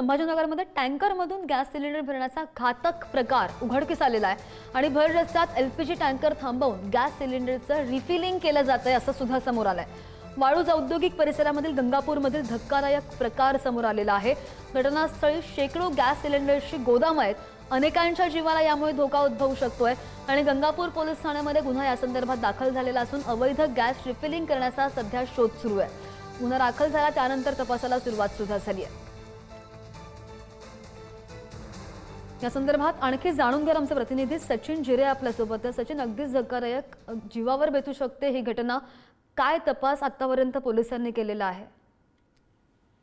संभाजीनगरमध्ये टँकरमधून gas cylinder भरण्याचा घातक प्रकार उघडकीस आलेला आहे. आणि भर रस्त्यात एल पी जी टँकर थांबवून गॅस सिलेंडरचं रिफिलिंग केलं जात आहे असं सुद्धा समोर आलंय. वाळूज औद्योगिक परिसरामधील गंगापूरमधील धक्कादायक प्रकार समोर आलेला आहे. घटनास्थळी शेकडो गॅस सिलेंडरची गोदाम आहेत. अनेकांच्या जीवाला यामुळे धोका उद्भवू शकतोय. आणि गंगापूर पोलीस ठाण्यामध्ये गुन्हा यासंदर्भात दाखल झालेला असून अवैध गॅस रिफिलिंग करण्याचा सध्या शोध सुरू आहे. गुन्हा दाखल झाला त्यानंतर तपासाला सुरुवात सुद्धा झाली आहे. या संदर्भात आणखी जाणून घेणार आमचे प्रतिनिधी सचिन जिरे आपल्यासोबत. सचिन अगदीच धक्कादायक जीवावर बेतू शकते ही घटना. काय तपास आतापर्यंत पोलिसांनी केलेला आहे?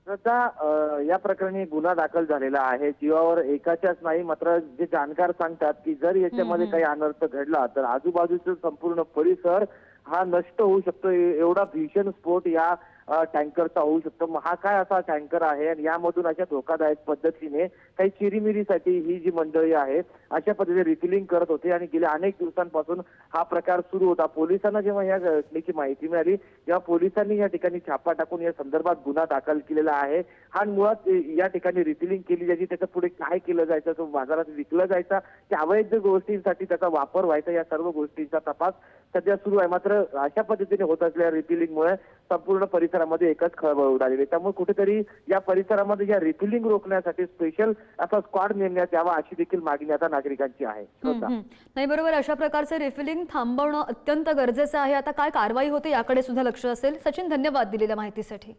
श्रद्धा या प्रकरणी गुन्हा दाखल झालेला आहे. जीवावर एकाच्याच नाही मात्र जे जाणकार सांगतात की जर याच्यामध्ये काही अनर्थ घडला तर आजूबाजूचा संपूर्ण परिसर हा नष्ट होऊ शकतो. एवढा भीषण स्फोट या टँकरचा होऊ शकतो. मग हा काय असा टँकर आहे आणि यामधून अशा धोकादायक पद्धतीने काही चिरीमिरीसाठी ही जी मंडळी आहे अशा पद्धतीने रिफिलिंग करत होते आणि गेल्या अनेक दिवसांपासून हा प्रकार सुरू होता. पोलिसांना जेव्हा या घटनेची माहिती मिळाली तेव्हा पोलिसांनी या ठिकाणी छापा टाकून या संदर्भात गुन्हा दाखल केलेला आहे. हा मुळात या ठिकाणी रिफिलिंग केली जायची त्याच्या पुढे काय केलं जायचं तो बाजारात विकलं जायचा की अवैध गोष्टींसाठी त्याचा वापर व्हायचा या सर्व गोष्टींचा तपास सध्या सुरू आहे. मात्र अशा पद्धतीने होत असलेल्या रिफिलिंगमुळे संपूर्ण परिसरामध्ये एकच खळबळ उडालेली आहे. त्यामुळे कुठेतरी या परिसरामध्ये या रिफिलिंग रोखण्यासाठी स्पेशल असा स्क्वॉड नेमण्यात यावा अशी देखील मागणी आता नागरिकांची आहे. नाही बरोबर. अशा प्रकारचे रिफिलिंग थांबवणं अत्यंत गरजेचं आहे. आता काय कारवाई होते याकडे सुद्धा लक्ष असेल. सचिन धन्यवाद दिलेल्या माहितीसाठी.